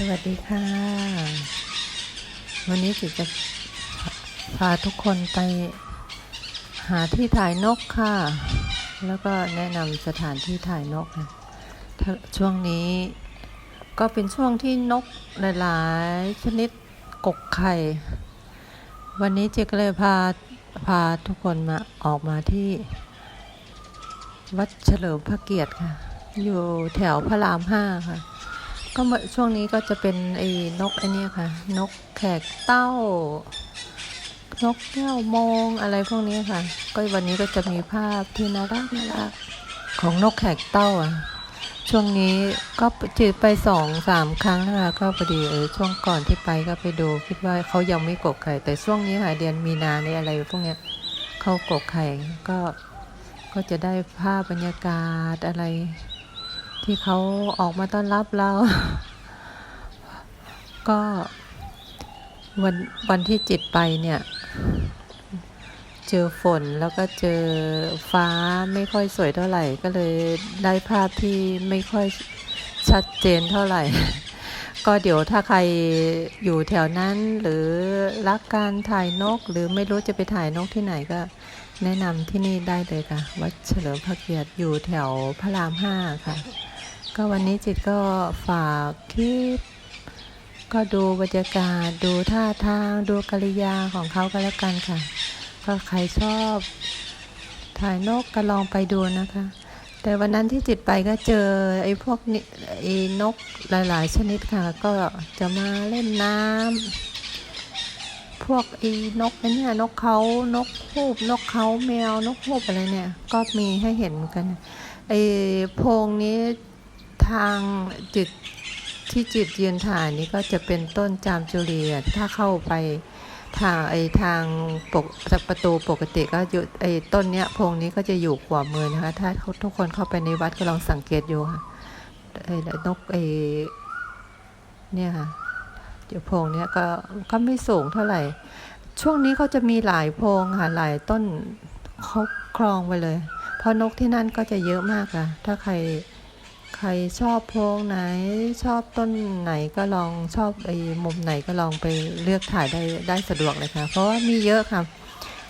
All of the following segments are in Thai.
สวัสดีค่ะ วันนี้จิจะพาทุกคนไปหาที่ถ่ายนกค่ะ แล้วก็แนะนำสถานที่ถ่ายนกค่ะช่วงนี้ก็เป็นช่วงที่นกหลายๆชนิดกกไข่ วันนี้จิก็เลยพาพาทุกคนมาออกมาที่วัดเฉลิมพระเกียรติค่ะ อยู่แถวพระรามห้าค่ะ ก็เมื่อช่วงนี้ก็จะเป็นไอ้นกไอ้นี่ค่ะ นกแขกเต้า นกแก้วโมงอะไรพวกนี้ค่ะ ก็วันนี้ก็จะมีภาพที่น่ารักน่ารักของนกแขกเต้าอะ ช่วงนี้ก็จืดไปสองสามครั้งนะคะก็พอดีเออช่วงก่อนที่ไปก็ไปดู คิดว่าเขายังไม่กกไข่ แต่ช่วงนี้ค่ะเดือนมีนาในยอะไรพวกเนี้ยเขากกไข่ก็ก็จะได้ภาพบรรยากาศอะไร ที่เขาออกมาต้อนรับเรา ก็วันวันที่จิตไปเนี่ย เจอฝนแล้วก็เจอฟ้าไม่ค่อยสวยเท่าไหร่ ก็เลยได้ภาพที่ไม่ค่อยชัดเจนเท่าไหร่ ก็เดี๋ยวถ้าใครอยู่แถวนั้นหรือรักการถ่ายนก หรือไม่รู้จะไปถ่ายนกที่ไหนก็แนะนำที่นี่ได้เลยค่ะ วัดเฉลิมพระเกียรติอยู่แถวพระรามห้าค่ะ ก็วันนี้จิตก็ฝากคลิปก็ดูบรรยากาศดูท่าทางดูกริยาของเขาก็แล้วกันค่ะ ก็ใครชอบถ่ายนกก็ลองไปดูนะคะ แต่วันนั้นที่จิตไปก็เจอไอ้พวกนี้ไอ้นกหลาย ๆ ชนิดค่ะ ก็จะมาเล่นน้ำพวกไอ้นกเนี่ยนกเขานกฮูบนกเขาแมวนกฮูบอะไรเนี่ย ก็มีให้เห็นเหมือนกันไอ้โพงนี้ ทางจิตที่จิตยืนถ่ายนี้ก็จะเป็นต้นจามจุเรียถ้าเข้าไปทางไอทางปกประตูปกติก็อยู่ไอต้นเนี้ยพงนี้ก็จะอยู่ขวามือนะคะ ถ้าทุกคนเข้าไปในวัดก็ลองสังเกตอยู่ค่ะไอนกไอเนี่ยค่ะเดี๋ยวพงเนี้ยก็ก็ไม่สูงเท่าไหร่ ช่วงนี้เขาจะมีหลายพงค่ะหลายต้นเขาครองไปเลย เพราะนกที่นั่นก็จะเยอะมากค่ะถ้าใคร ใครชอบโพรงไหน ชอบต้นไหนก็ลองชอบไอ้มุมไหนก็ลองไปเลือกถ่ายได้ได้สะดวกเลยค่ะ เพราะว่ามีเยอะค่ะ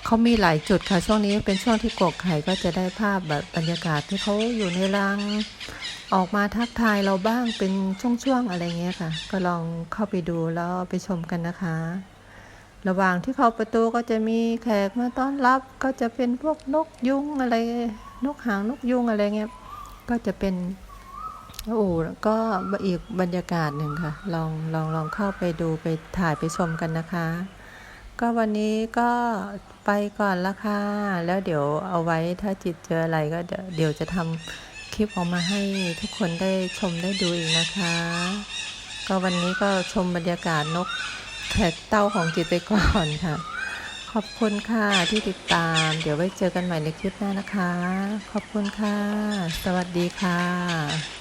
เขามีหลายจุดค่ะ ช่วงนี้เป็นช่วงที่กกไข่ก็จะได้ภาพแบบบรรยากาศที่เขาอยู่ในรังออกมาทักทายเราบ้างเป็นช่วงๆอะไรเงี้ยค่ะ ก็ลองเข้าไปดูแล้วไปชมกันนะคะ ระหว่างที่เข้าประตูก็จะมีแขกมาต้อนรับ ก็จะเป็นพวกนกยุงอะไรนกหางนกยุงอะไรเงี้ยก็จะเป็น อ้ก็อีกบรรยากาศหนึ่งค่ะ ลองลองลองเข้าไปดูไปถ่ายไปชมกันนะคะ ก็วันนี้ก็ไปก่อนละค่ะ แล้วเดี๋ยวเอาไว้ถ้าจิตเจออะไรก็เดี๋ยวเดี๋ยวจะทำคลิปออกมาให้ทุกคนได้ชมได้ดูอีกนะคะ ก็วันนี้ก็ชมบรรยากาศนกแขกเต้าของจิตไปก่อนค่ะ ขอบคุณค่ะที่ติดตาม เดี๋ยวไว้เจอกันใหม่ในคลิปหน้านะคะ ขอบคุณค่ะ สวัสดีค่ะ